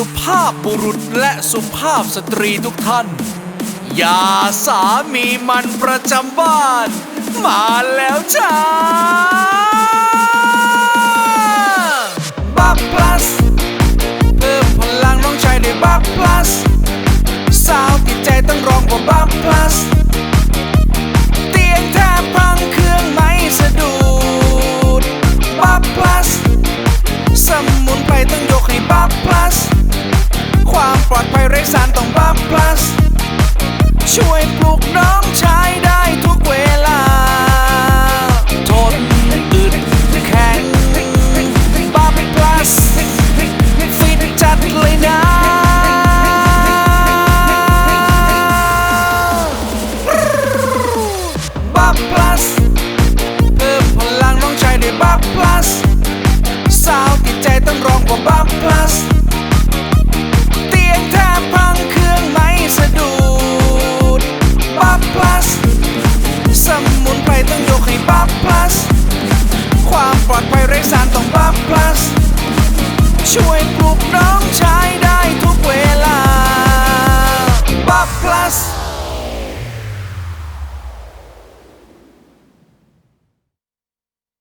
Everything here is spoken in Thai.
สุภาพบุรุษและสุภาพสตรีทุกท่าน ยาสามีมันประจำบ้าน มาแล้วจ้าบักพลัส เพิ่มพลังน้องชายด้วยบักพลัส สาวติดใจต้องร้องว่าบักพลัส ช่วยปลุกน้องชายได้ทุกเวลา ทนอึดแข็งบักพลัสฟิตจัดเลยนะ บักพลัสเพิ่มพลังน้องชายด้วยบักพลัส สาวติดใจต้องร้องว่าบักพลัส